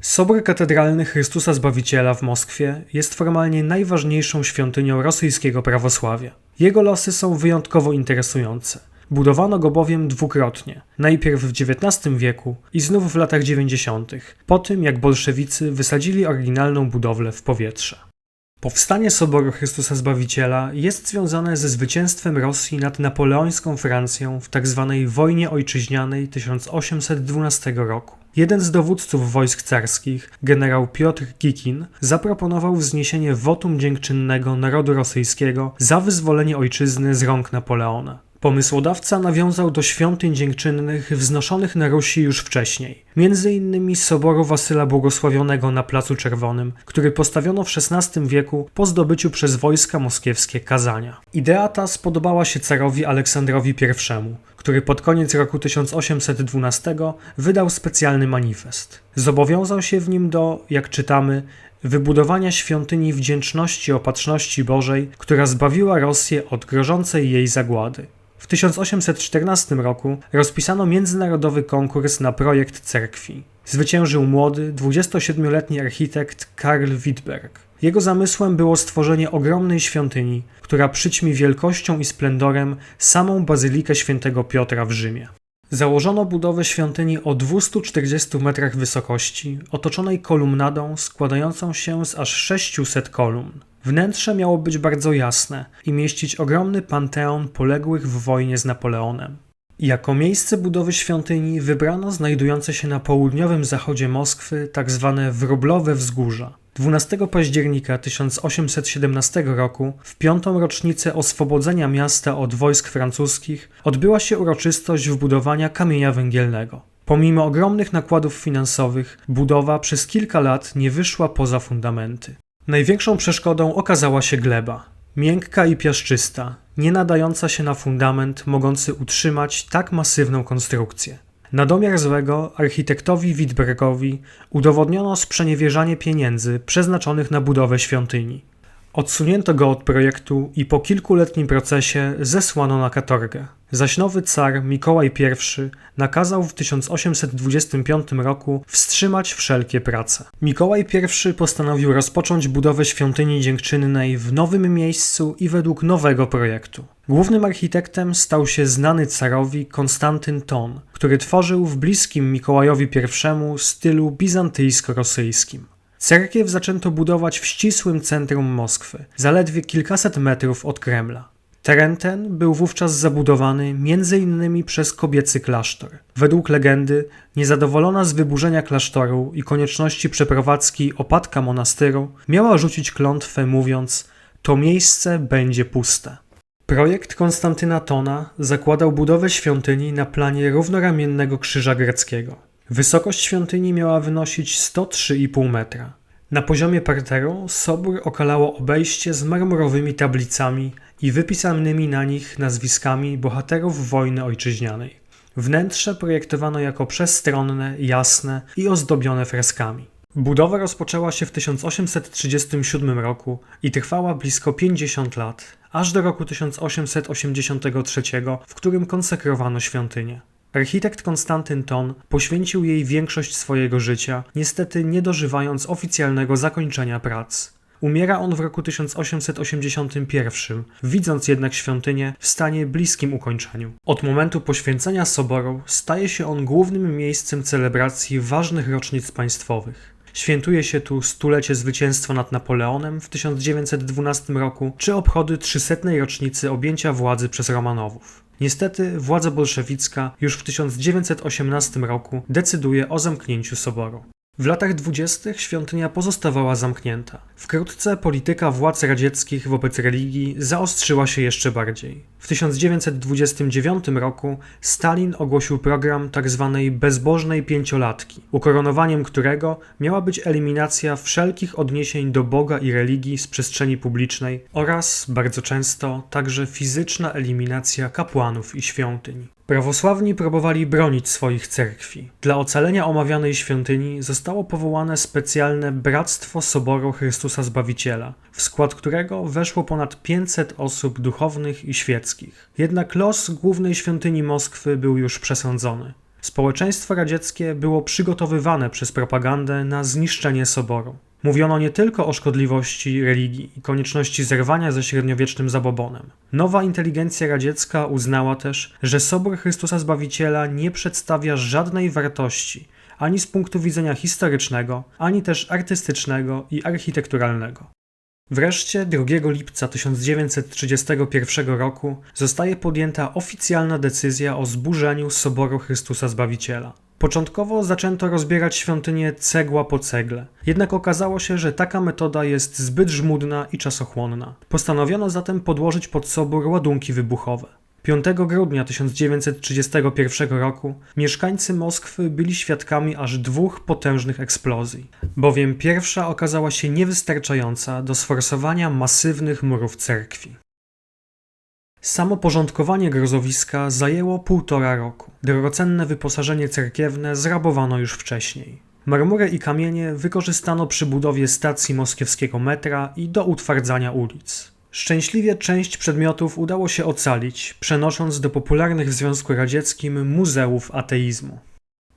Sobór katedralny Chrystusa Zbawiciela w Moskwie jest formalnie najważniejszą świątynią rosyjskiego prawosławia. Jego losy są wyjątkowo interesujące. Budowano go bowiem dwukrotnie. Najpierw w XIX wieku i znów w latach 90., po tym jak bolszewicy wysadzili oryginalną budowlę w powietrze. Powstanie Soboru Chrystusa Zbawiciela jest związane ze zwycięstwem Rosji nad napoleońską Francją w tzw. wojnie ojczyźnianej 1812 roku. Jeden z dowódców wojsk carskich, generał Piotr Kikin, zaproponował wzniesienie wotum dziękczynnego narodu rosyjskiego za wyzwolenie ojczyzny z rąk Napoleona. Pomysłodawca nawiązał do świątyń dziękczynnych wznoszonych na Rusi już wcześniej, między innymi soboru Wasyla Błogosławionego na Placu Czerwonym, który postawiono w XVI wieku po zdobyciu przez wojska moskiewskie Kazania. Idea ta spodobała się carowi Aleksandrowi I, który pod koniec roku 1812 wydał specjalny manifest. Zobowiązał się w nim do, jak czytamy, wybudowania świątyni wdzięczności opatrzności Bożej, która zbawiła Rosję od grożącej jej zagłady. W 1814 roku rozpisano międzynarodowy konkurs na projekt cerkwi. Zwyciężył młody, 27-letni architekt Karl Wittberg. Jego zamysłem było stworzenie ogromnej świątyni, która przyćmi wielkością i splendorem samą bazylikę świętego Piotra w Rzymie. Założono budowę świątyni o 240 metrach wysokości, otoczonej kolumnadą składającą się z aż 600 kolumn. Wnętrze miało być bardzo jasne i mieścić ogromny panteon poległych w wojnie z Napoleonem. Jako miejsce budowy świątyni wybrano znajdujące się na południowym zachodzie Moskwy tzw. Tak wróblowe wzgórza. 12 października 1817 roku, w piątą rocznicę oswobodzenia miasta od wojsk francuskich, odbyła się uroczystość wbudowania kamienia węgielnego. Pomimo ogromnych nakładów finansowych, budowa przez kilka lat nie wyszła poza fundamenty. Największą przeszkodą okazała się gleba. Miękka i piaszczysta, nie nadająca się na fundament mogący utrzymać tak masywną konstrukcję. Na domiar złego architektowi Wittbergowi udowodniono sprzeniewierzanie pieniędzy przeznaczonych na budowę świątyni. Odsunięto go od projektu i po kilkuletnim procesie zesłano na katorgę. Zaś nowy car Mikołaj I nakazał w 1825 roku wstrzymać wszelkie prace. Mikołaj I postanowił rozpocząć budowę świątyni dziękczynnej w nowym miejscu i według nowego projektu. Głównym architektem stał się znany carowi Konstantyn Ton, który tworzył w bliskim Mikołajowi I stylu bizantyjsko-rosyjskim. Cerkiew zaczęto budować w ścisłym centrum Moskwy, zaledwie kilkaset metrów od Kremla. Teren ten był wówczas zabudowany m.in. przez kobiecy klasztor. Według legendy, niezadowolona z wyburzenia klasztoru i konieczności przeprowadzki opadka monastyru, miała rzucić klątwę mówiąc: To miejsce będzie puste. Projekt Konstantyna Tona zakładał budowę świątyni na planie równoramiennego krzyża greckiego. Wysokość świątyni miała wynosić 103,5 metra. Na poziomie parteru sobór okalało obejście z marmurowymi tablicami i wypisanymi na nich nazwiskami bohaterów wojny ojczyźnianej. Wnętrze projektowano jako przestronne, jasne i ozdobione freskami. Budowa rozpoczęła się w 1837 roku i trwała blisko 50 lat, aż do roku 1883, w którym konsekrowano świątynię. Architekt Konstantyn Ton poświęcił jej większość swojego życia, niestety nie dożywając oficjalnego zakończenia prac. Umiera on w roku 1881, widząc jednak świątynię w stanie bliskim ukończeniu. Od momentu poświęcenia soboru staje się on głównym miejscem celebracji ważnych rocznic państwowych. Świętuje się tu stulecie zwycięstwa nad Napoleonem w 1912 roku, czy obchody 300. rocznicy objęcia władzy przez Romanowów. Niestety władza bolszewicka już w 1918 roku decyduje o zamknięciu soboru. W latach dwudziestych świątynia pozostawała zamknięta. Wkrótce polityka władz radzieckich wobec religii zaostrzyła się jeszcze bardziej. W 1929 roku Stalin ogłosił program tzw. Tak bezbożnej pięciolatki, ukoronowaniem którego miała być eliminacja wszelkich odniesień do Boga i religii z przestrzeni publicznej oraz, bardzo często, także fizyczna eliminacja kapłanów i świątyń. Prawosławni próbowali bronić swoich cerkwi. Dla ocalenia omawianej świątyni zostało powołane specjalne Bractwo Soboru Chrystusa Zbawiciela, w skład którego weszło ponad 500 osób duchownych i świeckich. Jednak los głównej świątyni Moskwy był już przesądzony. Społeczeństwo radzieckie było przygotowywane przez propagandę na zniszczenie soboru. Mówiono nie tylko o szkodliwości religii i konieczności zerwania ze średniowiecznym zabobonem. Nowa inteligencja radziecka uznała też, że Sobór Chrystusa Zbawiciela nie przedstawia żadnej wartości ani z punktu widzenia historycznego, ani też artystycznego i architekturalnego. Wreszcie 2 lipca 1931 roku zostaje podjęta oficjalna decyzja o zburzeniu Soboru Chrystusa Zbawiciela. Początkowo zaczęto rozbierać świątynię cegła po cegle, jednak okazało się, że taka metoda jest zbyt żmudna i czasochłonna. Postanowiono zatem podłożyć pod sobór ładunki wybuchowe. 5 grudnia 1931 roku mieszkańcy Moskwy byli świadkami aż dwóch potężnych eksplozji, bowiem pierwsza okazała się niewystarczająca do sforsowania masywnych murów cerkwi. Samo porządkowanie grozowiska zajęło półtora roku. Drogocenne wyposażenie cerkiewne zrabowano już wcześniej. Marmurę i kamienie wykorzystano przy budowie stacji moskiewskiego metra i do utwardzania ulic. Szczęśliwie część przedmiotów udało się ocalić, przenosząc do popularnych w Związku Radzieckim muzeów ateizmu.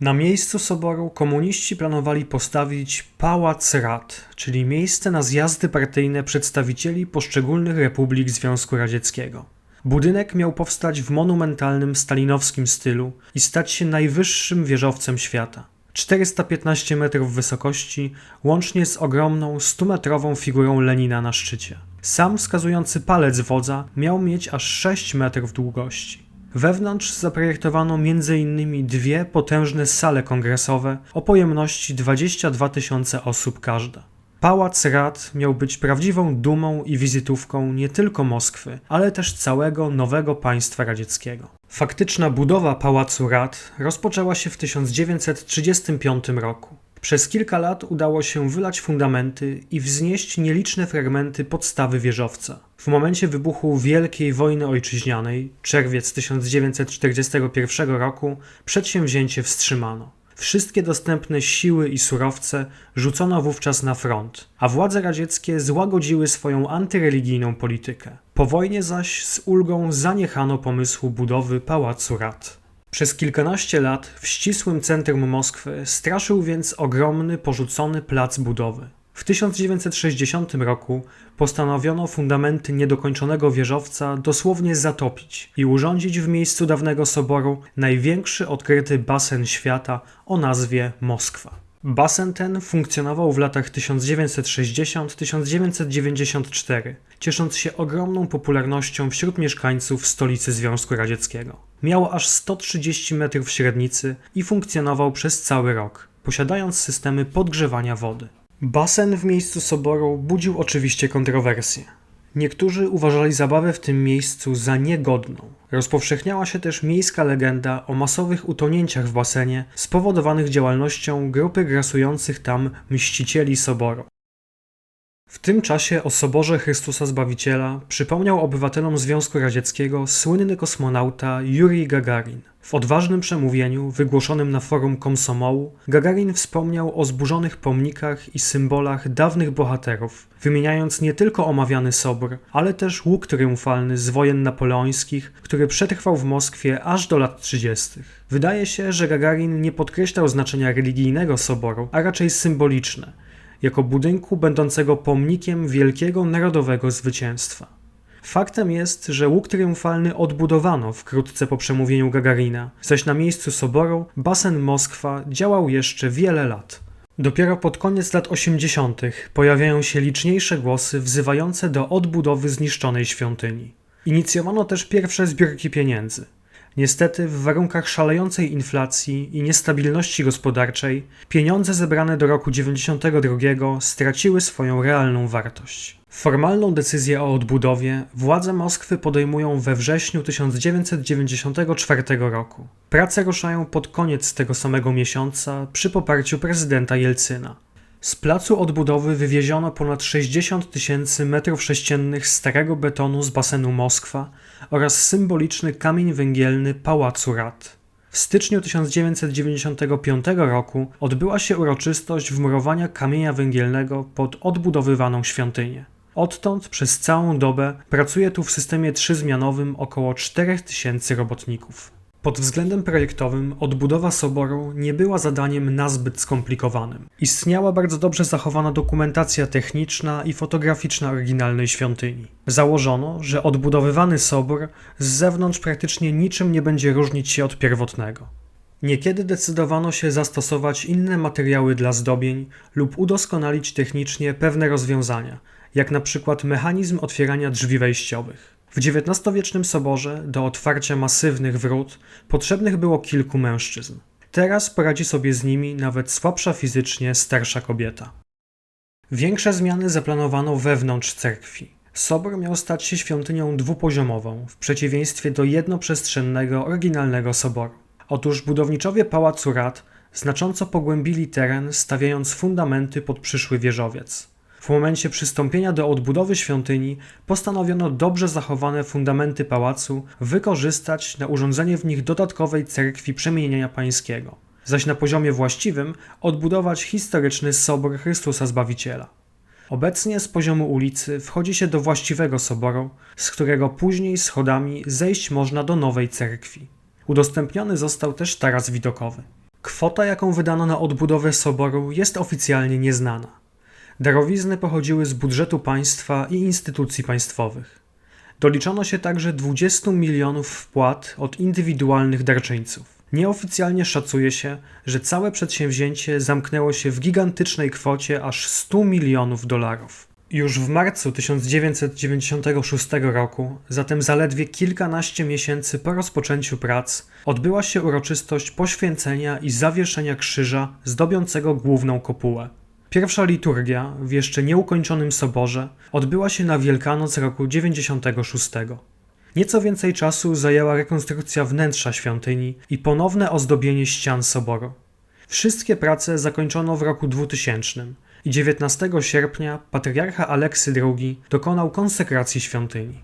Na miejscu soboru komuniści planowali postawić Pałac Rad, czyli miejsce na zjazdy partyjne przedstawicieli poszczególnych republik Związku Radzieckiego. Budynek miał powstać w monumentalnym stalinowskim stylu i stać się najwyższym wieżowcem świata. 415 metrów wysokości, łącznie z ogromną 100-metrową figurą Lenina na szczycie. Sam wskazujący palec wodza miał mieć aż 6 metrów długości. Wewnątrz zaprojektowano m.in. dwie potężne sale kongresowe o pojemności 22 tysiące osób każda. Pałac Rad miał być prawdziwą dumą i wizytówką nie tylko Moskwy, ale też całego nowego państwa radzieckiego. Faktyczna budowa Pałacu Rad rozpoczęła się w 1935 roku. Przez kilka lat udało się wylać fundamenty i wznieść nieliczne fragmenty podstawy wieżowca. W momencie wybuchu Wielkiej Wojny Ojczyźnianej, czerwiec 1941 roku, przedsięwzięcie wstrzymano. Wszystkie dostępne siły i surowce rzucono wówczas na front, a władze radzieckie złagodziły swoją antyreligijną politykę. Po wojnie zaś z ulgą zaniechano pomysłu budowy Pałacu Rad. Przez kilkanaście lat w ścisłym centrum Moskwy straszył więc ogromny porzucony plac budowy. W 1960 roku postanowiono fundamenty niedokończonego wieżowca dosłownie zatopić i urządzić w miejscu dawnego soboru największy odkryty basen świata o nazwie Moskwa. Basen ten funkcjonował w latach 1960-1994, ciesząc się ogromną popularnością wśród mieszkańców stolicy Związku Radzieckiego. Miał aż 130 metrów średnicy i funkcjonował przez cały rok, posiadając systemy podgrzewania wody. Basen w miejscu soboru budził oczywiście kontrowersje. Niektórzy uważali zabawę w tym miejscu za niegodną. Rozpowszechniała się też miejska legenda o masowych utonięciach w basenie spowodowanych działalnością grupy grasujących tam mścicieli Soboru. W tym czasie o Soborze Chrystusa Zbawiciela przypomniał obywatelom Związku Radzieckiego słynny kosmonauta Jurij Gagarin. W odważnym przemówieniu wygłoszonym na forum Komsomołu Gagarin wspomniał o zburzonych pomnikach i symbolach dawnych bohaterów, wymieniając nie tylko omawiany sobór, ale też łuk triumfalny z wojen napoleońskich, który przetrwał w Moskwie aż do lat 30. Wydaje się, że Gagarin nie podkreślał znaczenia religijnego soboru, a raczej symboliczne, jako budynku będącego pomnikiem wielkiego narodowego zwycięstwa. Faktem jest, że łuk triumfalny odbudowano wkrótce po przemówieniu Gagarina, zaś na miejscu soboru basen Moskwa działał jeszcze wiele lat. Dopiero pod koniec lat 80. pojawiają się liczniejsze głosy wzywające do odbudowy zniszczonej świątyni. Inicjowano też pierwsze zbiórki pieniędzy. Niestety, w warunkach szalejącej inflacji i niestabilności gospodarczej, pieniądze zebrane do roku 92 straciły swoją realną wartość. Formalną decyzję o odbudowie władze Moskwy podejmują we wrześniu 1994 roku. Prace ruszają pod koniec tego samego miesiąca przy poparciu prezydenta Jelcyna. Z placu odbudowy wywieziono ponad 60 tysięcy metrów sześciennych starego betonu z basenu Moskwa oraz symboliczny kamień węgielny Pałacu Rad. W styczniu 1995 roku odbyła się uroczystość wmurowania kamienia węgielnego pod odbudowywaną świątynię. Odtąd przez całą dobę pracuje tu w systemie trzyzmianowym około 4000 robotników. Pod względem projektowym odbudowa soboru nie była zadaniem nazbyt skomplikowanym. Istniała bardzo dobrze zachowana dokumentacja techniczna i fotograficzna oryginalnej świątyni. Założono, że odbudowywany sobór z zewnątrz praktycznie niczym nie będzie różnić się od pierwotnego. Niekiedy decydowano się zastosować inne materiały dla zdobień lub udoskonalić technicznie pewne rozwiązania, jak na przykład mechanizm otwierania drzwi wejściowych. W XIX-wiecznym soborze do otwarcia masywnych wrót potrzebnych było kilku mężczyzn. Teraz poradzi sobie z nimi nawet słabsza fizycznie starsza kobieta. Większe zmiany zaplanowano wewnątrz cerkwi. Sobór miał stać się świątynią dwupoziomową, w przeciwieństwie do jednoprzestrzennego, oryginalnego soboru. Otóż budowniczowie Pałacu Rad znacząco pogłębili teren, stawiając fundamenty pod przyszły wieżowiec. W momencie przystąpienia do odbudowy świątyni postanowiono dobrze zachowane fundamenty pałacu wykorzystać na urządzenie w nich dodatkowej cerkwi przemienienia pańskiego, zaś na poziomie właściwym odbudować historyczny sobór Chrystusa Zbawiciela. Obecnie z poziomu ulicy wchodzi się do właściwego soboru, z którego później schodami zejść można do nowej cerkwi. Udostępniony został też taras widokowy. Kwota, jaką wydano na odbudowę soboru, jest oficjalnie nieznana. Darowizny pochodziły z budżetu państwa i instytucji państwowych. Doliczono się także 20 milionów wpłat od indywidualnych darczyńców. Nieoficjalnie szacuje się, że całe przedsięwzięcie zamknęło się w gigantycznej kwocie aż 100 milionów dolarów. Już w marcu 1996 roku, zatem zaledwie kilkanaście miesięcy po rozpoczęciu prac, odbyła się uroczystość poświęcenia i zawieszenia krzyża zdobiącego główną kopułę. Pierwsza liturgia w jeszcze nieukończonym soborze odbyła się na Wielkanoc roku 96. Nieco więcej czasu zajęła rekonstrukcja wnętrza świątyni i ponowne ozdobienie ścian soboru. Wszystkie prace zakończono w roku 2000 i 19 sierpnia patriarcha Aleksy II dokonał konsekracji świątyni.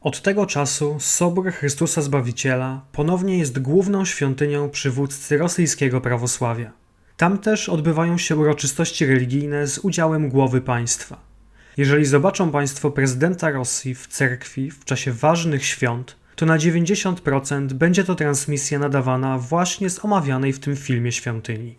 Od tego czasu Sobór Chrystusa Zbawiciela ponownie jest główną świątynią przywódcy rosyjskiego prawosławia. Tam też odbywają się uroczystości religijne z udziałem głowy państwa. Jeżeli zobaczą Państwo prezydenta Rosji w cerkwi w czasie ważnych świąt, to na 90% będzie to transmisja nadawana właśnie z omawianej w tym filmie świątyni.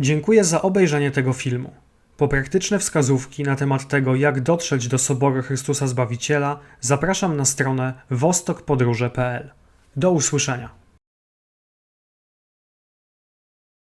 Dziękuję za obejrzenie tego filmu. Po praktyczne wskazówki na temat tego, jak dotrzeć do Soboru Chrystusa Zbawiciela, zapraszam na stronę wostokpodróże.pl. Do usłyszenia.